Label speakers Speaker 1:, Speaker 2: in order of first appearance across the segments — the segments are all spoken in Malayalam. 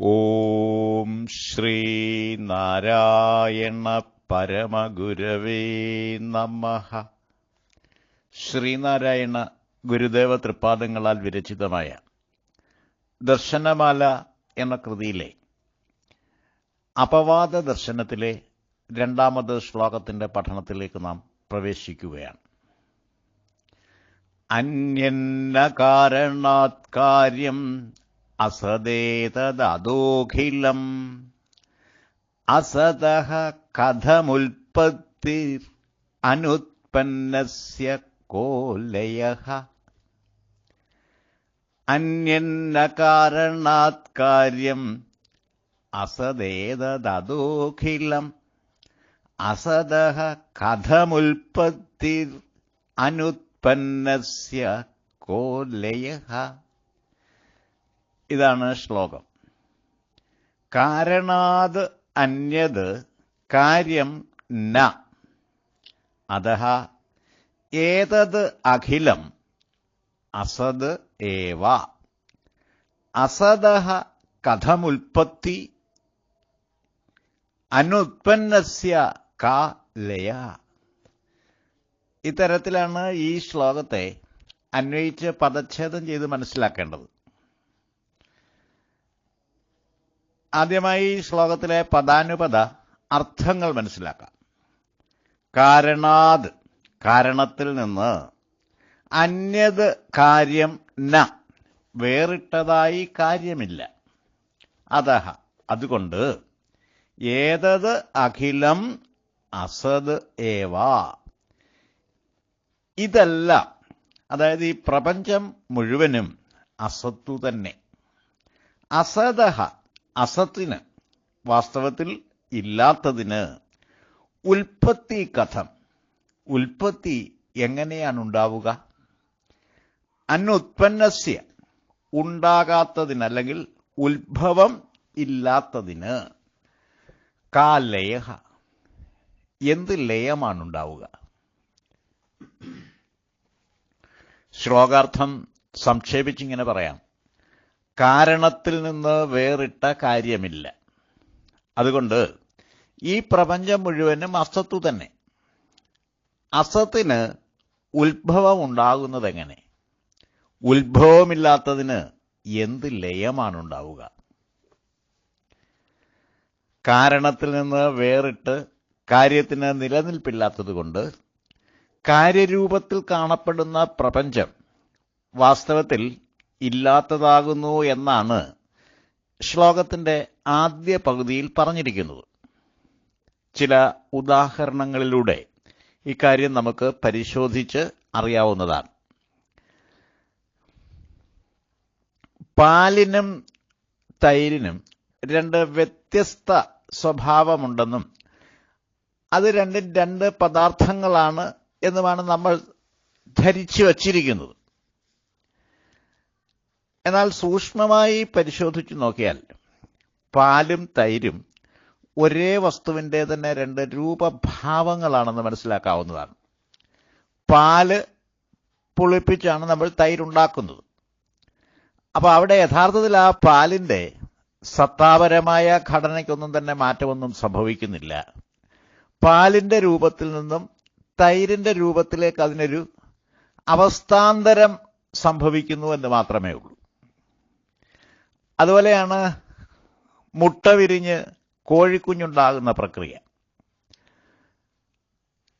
Speaker 1: ഓം ശ്രീ നാരായണ പരമഗുരവേ നമ. ശ്രീനാരായണ ഗുരുദേവ തൃപ്പാദങ്ങളാൽ വിരചിതമായ ദർശനമാല എന്ന കൃതിയിലെ അപവാദ ദർശനത്തിലെ രണ്ടാമത് ശ്ലോകത്തിന്റെ പഠനത്തിലേക്ക് നാം പ്രവേശിക്കുകയാണ്. അന്യന്ന കാരണാത് കാര്യം അസദേതദോഖിലം അസത കഥമുൽപത്തി അനുത്പന്നസ്യ കോലയ അന്യന്ന കാരണാത് കാര്യം അസദേതദോഖിലം അസത കഥമുൽപത്തി അനുത്പന്നസ്യ കോലയഃ ഇതാണ് ശ്ലോകം. കാരണാത് അന്യത് കാര്യം ന. അത ഏതത് അഖിലം? അസത് ഏവ. അസതഃ കഥമുൽപ്പത്തി. അനുത്പന്നസ്യ കാ ലയ. ഇത്തരത്തിലാണ് ഈ ശ്ലോകത്തെ അന്വയിച്ച് പദച്ഛേദം ചെയ്ത് മനസ്സിലാക്കേണ്ടത്. ആദ്യമായി ഈ ശ്ലോകത്തിലെ പദാനുപത അർത്ഥങ്ങൾ മനസ്സിലാക്കാം. കാരണാത് കാരണത്തിൽ നിന്ന് അന്യത് കാര്യം ന വേറിട്ടതായി കാര്യമില്ല. അതഹ അതുകൊണ്ട് ഏതത് അഖിലം അസത് ഏവ. ഇതല്ല അതായത് ഈ പ്രപഞ്ചം മുഴുവനും അസത്തു തന്നെ. അസതഹ അസത്തിന് വാസ്തവത്തിൽ ഇല്ലാത്തതിന് ഉൽപ്പത്തി കഥം. ഉൽപ്പത്തി എങ്ങനെയാണ് ഉണ്ടാവുക അനുത്പന്നസ്യ ഉണ്ടാകാത്തതിന് അല്ലെങ്കിൽ ഉത്ഭവം ഇല്ലാത്തതിന്. കാ ലയഹ എന്ത് ലയമാണ് ഉണ്ടാവുക ശ്ലോകാർത്ഥം സംക്ഷേപിച്ചിങ്ങനെ പറയാം. കാരണത്തിൽ നിന്ന് വേറിട്ട കാര്യമില്ല. അതുകൊണ്ട് ഈ പ്രപഞ്ചം മുഴുവനും അസത്തു തന്നെ. അസത്തിന് ഉത്ഭവം ഉണ്ടാകുന്നത് എങ്ങനെ ഉത്ഭവമില്ലാത്തതിന് എന്ത് ലയമാണ് ഉണ്ടാവുക കാരണത്തിൽ നിന്ന് വേറിട്ട് കാര്യത്തിന് നിലനിൽപ്പില്ലാത്തതുകൊണ്ട് കാര്യരൂപത്തിൽ കാണപ്പെടുന്ന പ്രപഞ്ചം വാസ്തവത്തിൽ ഇല്ലാത്തതാകുന്നു എന്നാണ് ശ്ലോകത്തിന്റെ ആദ്യ പകുതിയിൽ പറഞ്ഞിരിക്കുന്നത്. ചില ഉദാഹരണങ്ങളിലൂടെ ഇക്കാര്യം നമുക്ക് പരിശോധിച്ച് അറിയാവുന്നതാണ്. പാലിനും തൈരിനും രണ്ട് വ്യത്യസ്ത സ്വഭാവമുണ്ടെന്നും അത് രണ്ടും രണ്ട് പദാർത്ഥങ്ങളാണ് എന്നുമാണ് നമ്മൾ ധരിച്ചു വച്ചിരിക്കുന്നത്. എന്നാൽ സൂക്ഷ്മമായി പരിശോധിച്ചു നോക്കിയാൽ പാലും തൈരും ഒരേ വസ്തുവിന്റെ തന്നെ രണ്ട് രൂപഭാവങ്ങളാണെന്ന് മനസ്സിലാക്കാവുന്നതാണ്. പാൽ പുളിപ്പിച്ചാണ് നമ്മൾ തൈരുണ്ടാക്കുന്നത്. അപ്പോൾ അവിടെ യഥാർത്ഥത്തിൽ ആ പാലിന്റെ സത്താപരമായ ഘടനയ്ക്കൊന്നും തന്നെ മാറ്റമൊന്നും സംഭവിക്കുന്നില്ല. പാലിന്റെ രൂപത്തിൽ നിന്നും തൈരിന്റെ രൂപത്തിലേക്ക് അതിനൊരു അവസ്ഥാന്തരം സംഭവിക്കുന്നു എന്ന് മാത്രമേ ഉള്ളൂ. അതുപോലെയാണ് മുട്ട വിരിഞ്ഞ് കോഴിക്കുഞ്ഞുണ്ടാകുന്ന പ്രക്രിയ.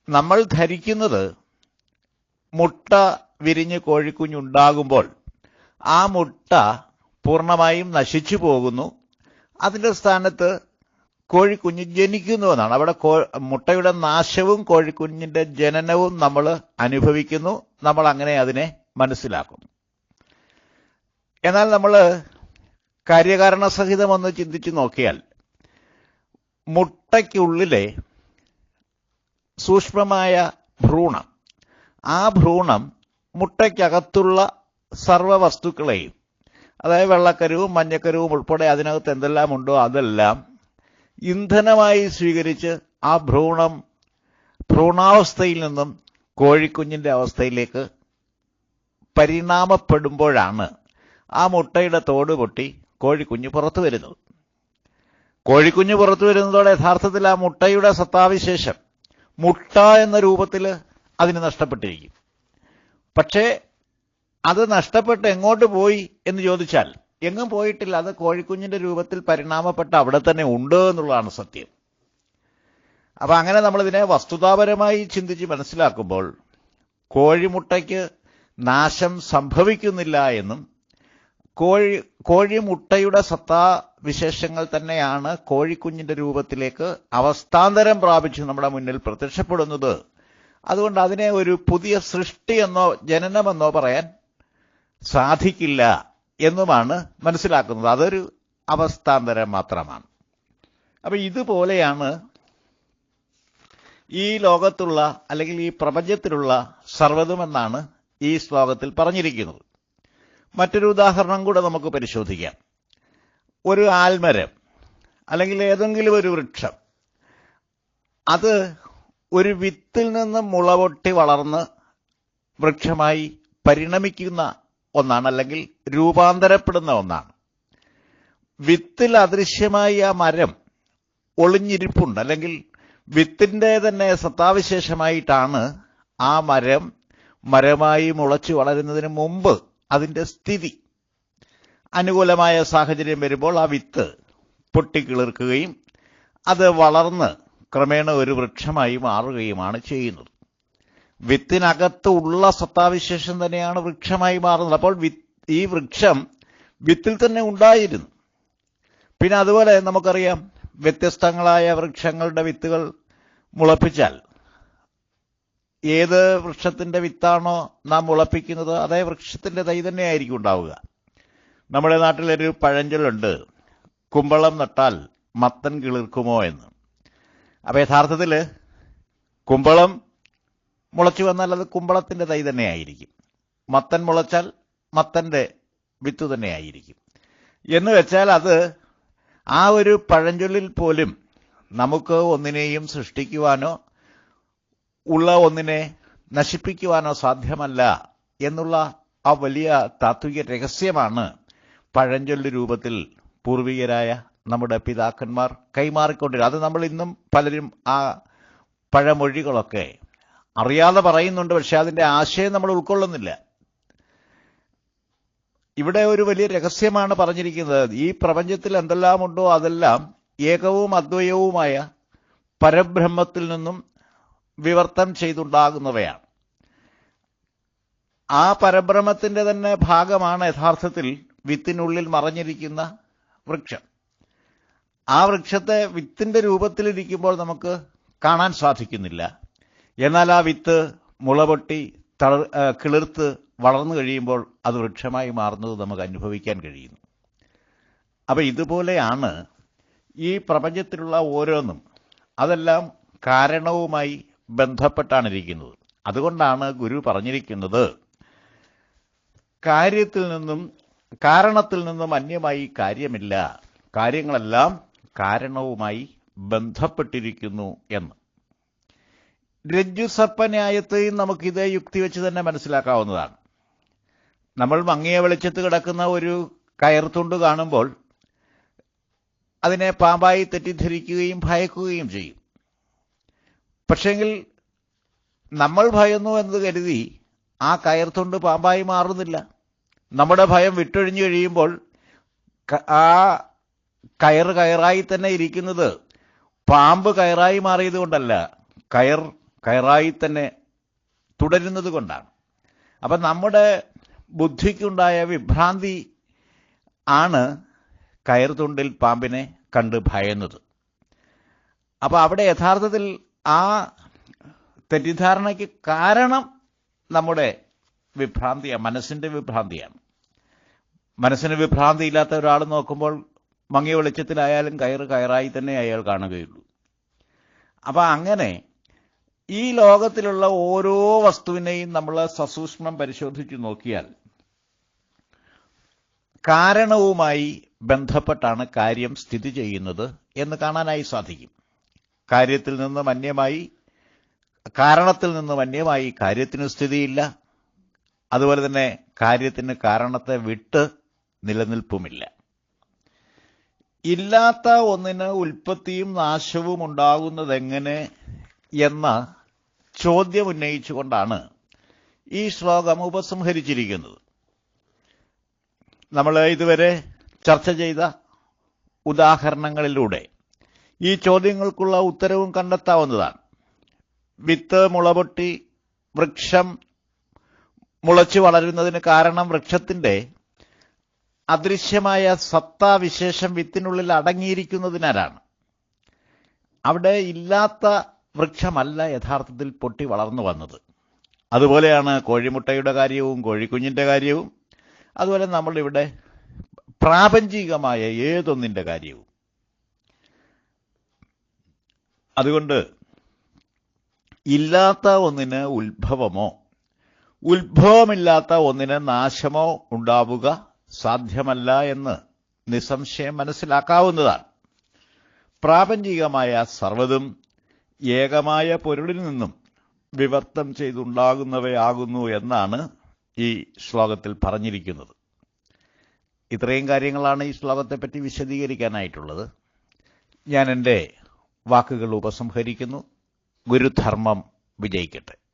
Speaker 1: നമ്മൾ ധരിക്കുന്നത് മുട്ട വിരിഞ്ഞ് കോഴിക്കുഞ്ഞുണ്ടാകുമ്പോൾ ആ മുട്ട പൂർണമായും നശിച്ചു പോകുന്നു. അതിന്റെ സ്ഥാനത്ത് കോഴിക്കുഞ്ഞ് ജനിക്കുന്നു എന്നാണ്. അവിടെ മുട്ടയുടെ നാശവും കോഴിക്കുഞ്ഞിന്റെ ജനനവും നമ്മൾ അനുഭവിക്കുന്നു. നമ്മൾ അങ്ങനെ അതിനെ മനസ്സിലാക്കുന്നു. എന്നാൽ നമ്മൾ കാര്യകാരണ സഹിതം ഒന്ന് ചിന്തിച്ചു നോക്കിയാൽ മുട്ടയ്ക്കുള്ളിലെ സൂക്ഷ്മമായ ഭ്രൂണം ആ ഭ്രൂണം മുട്ടയ്ക്കകത്തുള്ള സർവ വസ്തുക്കളെയും അതായത് വെള്ളക്കരുവും മഞ്ഞക്കരുവും ഉൾപ്പെടെ അതിനകത്ത് എന്തെല്ലാം ഉണ്ടോ അതെല്ലാം ഇന്ധനമായി സ്വീകരിച്ച് ആ ഭ്രൂണം ഭ്രൂണാവസ്ഥയിൽ നിന്നും കോഴിക്കുഞ്ഞിന്റെ അവസ്ഥയിലേക്ക് പരിണാമപ്പെടുമ്പോഴാണ് ആ മുട്ടയുടെ തോട് പൊട്ടി കോഴിക്കുഞ്ഞ് പുറത്തു വരുന്നത് കോഴിക്കുഞ്ഞ് പുറത്തു വരുന്നതോടെ യഥാർത്ഥത്തിൽ ആ മുട്ടയുടെ സത്താവിശേഷം മുട്ട എന്ന രൂപത്തിൽ അതിന് നഷ്ടപ്പെട്ടിരിക്കും. പക്ഷേ അത് നഷ്ടപ്പെട്ട് എങ്ങോട്ട് പോയി എന്ന് ചോദിച്ചാൽ എങ്ങും പോയിട്ടില്ല. അത് കോഴിക്കുഞ്ഞിന്റെ രൂപത്തിൽ പരിണാമപ്പെട്ട് അവിടെ തന്നെ ഉണ്ട് എന്നുള്ളതാണ് സത്യം. അപ്പൊ അങ്ങനെ നമ്മളിതിനെ വസ്തുതാപരമായി ചിന്തിച്ച് മനസ്സിലാക്കുമ്പോൾ കോഴിമുട്ടയ്ക്ക് നാശം സംഭവിക്കുന്നില്ല എന്നും കോഴി മുട്ടയുടെ സത്താ വിശേഷങ്ങൾ തന്നെയാണ് കോഴിക്കുഞ്ഞിന്റെ രൂപത്തിലേക്ക് അവസ്ഥാന്തരം പ്രാപിച്ച് നമ്മുടെ മുന്നിൽ പ്രത്യക്ഷപ്പെടുന്നത്. അതുകൊണ്ട് അതിനെ ഒരു പുതിയ സൃഷ്ടി എന്നോ ജനനമെന്നോ പറയാൻ സാധിക്കില്ല എന്നുമാണ് മനസ്സിലാക്കുന്നത്. അതൊരു അവസ്ഥാന്തരം മാത്രമാണ്. അപ്പൊ ഇതുപോലെയാണ് ഈ ലോകത്തുള്ള അല്ലെങ്കിൽ ഈ പ്രപഞ്ചത്തിലുള്ള സർവതുമെന്നാണ് ഈ ശ്ലോകത്തിൽ പറഞ്ഞിരിക്കുന്നത്. മറ്റൊരു ഉദാഹരണം കൂടെ നമുക്ക് പരിശോധിക്കാം. ഒരു ആൽമരം അല്ലെങ്കിൽ ഏതെങ്കിലും ഒരു വൃക്ഷം അത് ഒരു വിത്തിൽ നിന്ന് മുളവൊട്ടി വളർന്ന് വൃക്ഷമായി പരിണമിക്കുന്ന ഒന്നാണ് അല്ലെങ്കിൽ രൂപാന്തരപ്പെടുന്ന ഒന്നാണ്. വിത്തിൽ അദൃശ്യമായി ആ മരം ഒളിഞ്ഞിരിപ്പുണ്ട് അല്ലെങ്കിൽ വിത്തിന്റെ തന്നെ സത്താവിശേഷമായിട്ടാണ് ആ മരം മരമായി മുളച്ചു വളരുന്നതിന് മുമ്പ് അതിന്റെ സ്ഥിതി. അനുകൂലമായ സാഹചര്യം വരുമ്പോൾ ആ വിത്ത് പൊട്ടിക്കിളിർക്കുകയും അത് വളർന്ന് ക്രമേണ ഒരു വൃക്ഷമായി മാറുകയുമാണ് ചെയ്യുന്നത്. വിത്തിനകത്ത് ഉള്ള സത്താവിശേഷം തന്നെയാണ് വൃക്ഷമായി മാറുന്നത്. അപ്പോൾ ഈ വൃക്ഷം വിത്തിൽ തന്നെ ഉണ്ടായിരുന്നു. പിന്നെ അതുപോലെ നമുക്കറിയാം വ്യത്യസ്തങ്ങളായ വൃക്ഷങ്ങളുടെ വിത്തുകൾ മുളപ്പിച്ചാൽ ഏത് വൃക്ഷത്തിന്റെ വിത്താണോ നാം മുളപ്പിക്കുന്നത് അതേ വൃക്ഷത്തിന്റെ തൈ തന്നെയായിരിക്കും ഉണ്ടാവുക. നമ്മുടെ നാട്ടിലൊരു പഴഞ്ചൊല്ലുണ്ട് കുമ്പളം നട്ടാൽ മത്തൻ കിളിർക്കുമോ എന്ന്. അപ്പോൾ യഥാർത്ഥത്തിൽ കുമ്പളം മുളച്ചു വന്നാൽ അത് കുമ്പളത്തിന്റെ തൈ തന്നെയായിരിക്കും. മത്തൻ മുളച്ചാൽ മത്തന്റെ വിത്ത് തന്നെയായിരിക്കും. എന്ന് വെച്ചാൽ അത് ആ ഒരു പഴഞ്ചൊല്ലിൽ പോലും നമുക്ക് ഒന്നിനെയും സൃഷ്ടിക്കുവാനോ ഉള്ള ഒന്നിനെ നശിപ്പിക്കുവാനോ സാധ്യമല്ല എന്നുള്ള ആ വലിയ താത്വിക രഹസ്യമാണ് പഴഞ്ചൊല്ല് രൂപത്തിൽ പൂർവികരായ നമ്മുടെ പിതാക്കന്മാർ കൈമാറിക്കൊണ്ടിരുന്നത്. അത് നമ്മൾ ഇന്നും പലരും ആ പഴമൊഴികളൊക്കെ അറിയാതെ പറയുന്നുണ്ട് പക്ഷെ അതിന്റെ ആശയം നമ്മൾ ഉൾക്കൊള്ളുന്നില്ല. ഇവിടെ ഒരു വലിയ രഹസ്യമാണ് പറഞ്ഞിരിക്കുന്നത്. ഈ പ്രപഞ്ചത്തിൽ എന്തെല്ലാം ഉണ്ടോ അതെല്ലാം ഏകവും അദ്വയവുമായ പരബ്രഹ്മത്തിൽ നിന്നും വിവർത്തനം ചെയ്തുണ്ടാകുന്നവയാണ്. ആ പരബ്രഹ്മത്തിന്റെ തന്നെ ഭാഗമാണ് യഥാർത്ഥത്തിൽ വിത്തിനുള്ളിൽ മറഞ്ഞിരിക്കുന്ന വൃക്ഷം. ആ വൃക്ഷത്തെ വിത്തിന്റെ രൂപത്തിലിരിക്കുമ്പോൾ നമുക്ക് കാണാൻ സാധിക്കുന്നില്ല. എന്നാൽ ആ വിത്ത് മുളപൊട്ടി തള കിളിർത്ത് വളർന്നു കഴിയുമ്പോൾ അത് വൃക്ഷമായി മാറുന്നത് നമുക്ക് അനുഭവിക്കാൻ കഴിയുന്നു. അപ്പോൾ ഇതുപോലെയാണ് ഈ പ്രപഞ്ചത്തിലുള്ള ഓരോന്നും. അതെല്ലാം കാരണവുമായി ബന്ധപ്പെട്ടാണ് ഇരിക്കുന്നത് അതുകൊണ്ടാണ് ഗുരു പറഞ്ഞിരിക്കുന്നത് കാര്യത്തിൽ നിന്നും കാരണത്തിൽ നിന്നും അന്യമായി കാര്യമില്ല. കാര്യങ്ങളെല്ലാം കാരണവുമായി ബന്ധപ്പെട്ടിരിക്കുന്നു എന്ന്. രജ്ജു സർപ്പന്യായത്തെയും നമുക്ക് ഇതേ യുക്തി വെച്ച് തന്നെ മനസ്സിലാക്കാവുന്നതാണ്. നമ്മൾ മങ്ങിയ വെളിച്ചത്ത് കിടക്കുന്ന ഒരു കയർത്തുണ്ട് കാണുമ്പോൾ അതിനെ പാമ്പായി തെറ്റിദ്ധരിക്കുകയും ഭയക്കുകയും ചെയ്യും. പക്ഷെങ്കിൽ നമ്മൾ ഭയന്നു എന്ന് കരുതി ആ കയർത്തുണ്ട് പാമ്പായി മാറുന്നില്ല. നമ്മുടെ ഭയം വിട്ടൊഴിഞ്ഞു കഴിയുമ്പോൾ ആ കയർ കയറായി തന്നെ ഇരിക്കുന്നത് പാമ്പ് കയറായി മാറിയത് കൊണ്ടല്ല കയർ കയറായി തന്നെ തുടരുന്നത് കൊണ്ടാണ്. അപ്പം നമ്മുടെ ബുദ്ധിക്കുണ്ടായ വിഭ്രാന്തി ആണ് കയർ തുണ്ടിൽ പാമ്പിനെ കണ്ട് ഭയന്നത്. അപ്പോൾ അവിടെ യഥാർത്ഥത്തിൽ ആ തെറ്റിദ്ധാരണയ്ക്ക് കാരണം നമ്മുടെ വിഭ്രാന്തിയാണ് മനസ്സിന്റെ വിഭ്രാന്തിയാണ്. മനസ്സിന് വിഭ്രാന്തി ഇല്ലാത്ത ഒരാൾ നോക്കുമ്പോൾ മങ്ങിയ വെളിച്ചത്തിലായാലും കയറ് കയറായി തന്നെ അയാൾ കാണുകയുള്ളൂ. അപ്പൊ അങ്ങനെ ഈ ലോകത്തിലുള്ള ഓരോ വസ്തുവിനെയും നമ്മൾ സസൂക്ഷ്മം പരിശോധിച്ചു നോക്കിയാൽ കാരണവുമായി ബന്ധപ്പെട്ടാണ് കാര്യം സ്ഥിതി ചെയ്യുന്നത് എന്ന് കാണാനായി സാധിക്കും. കാര്യത്തിൽ നിന്ന് മന്യമായി കാരണത്തിൽ നിന്ന് മന്യമായി കാര്യത്തിന് സ്ഥിതിയില്ല. അതുപോലെ തന്നെ കാര്യത്തിന് കാരണത്തെ വിട്ട് നിലനിൽപ്പുമില്ല. ഇല്ലാത്ത ഒന്നിന് ഉൽപ്പത്തിയും നാശവും ഉണ്ടാകുന്നതെങ്ങനെ എന്ന ചോദ്യം ഉന്നയിച്ചുകൊണ്ടാണ് ഈ ശ്ലോകം ഉപസംഹരിച്ചിരിക്കുന്നത്. നമ്മൾ ഇതുവരെ ചർച്ച ചെയ്ത ഉദാഹരണങ്ങളിലൂടെ ഈ ചോദ്യങ്ങൾക്കുള്ള ഉത്തരവും കണ്ടെത്താവുന്നതാണ്. വിത്ത് മുളപൊട്ടി വൃക്ഷം മുളച്ചു വളരുന്നതിന് കാരണം വൃക്ഷത്തിന്റെ അദൃശ്യമായ സത്താവിശേഷം വിത്തിനുള്ളിൽ അടങ്ങിയിരിക്കുന്നതിനാലാണ്. അവിടെ ഇല്ലാത്ത വൃക്ഷമല്ല യഥാർത്ഥത്തിൽ പൊട്ടി വളർന്നു വന്നത്. അതുപോലെയാണ് കോഴിമുട്ടയുടെ കാര്യവും കോഴിക്കുഞ്ഞിന്റെ കാര്യവും. അതുപോലെ നമ്മളിവിടെ പ്രാപഞ്ചികമായ ഏതൊന്നിന്റെ കാര്യവും. അതുകൊണ്ട് ഇല്ലാത്ത ഒന്നിന് ഉത്ഭവമോ? ഉത്ഭവമില്ലാത്ത ഒന്നിന് നാശമോ ഉണ്ടാവുക സാധ്യമല്ല എന്ന് നിസ്സംശയം മനസ്സിലാക്കാവുന്നതാണ്. പ്രാപഞ്ചികമായ സർവതും ഏകമായ പൊരുളിൽ നിന്നും വിവർത്തം ചെയ്തുണ്ടാകുന്നവയാകുന്നു എന്നാണ് ഈ ശ്ലോകത്തിൽ പറഞ്ഞിരിക്കുന്നത്. ഇത്രയും കാര്യങ്ങളാണ് ഈ ശ്ലോകത്തെപ്പറ്റി വിശദീകരിക്കാനായിട്ടുള്ളത്. ഞാൻ എന്റെ വാക്കുകൾ ഉപസംഹരിക്കുന്നു. ഗുരുധർമ്മം വിജയിക്കട്ടെ.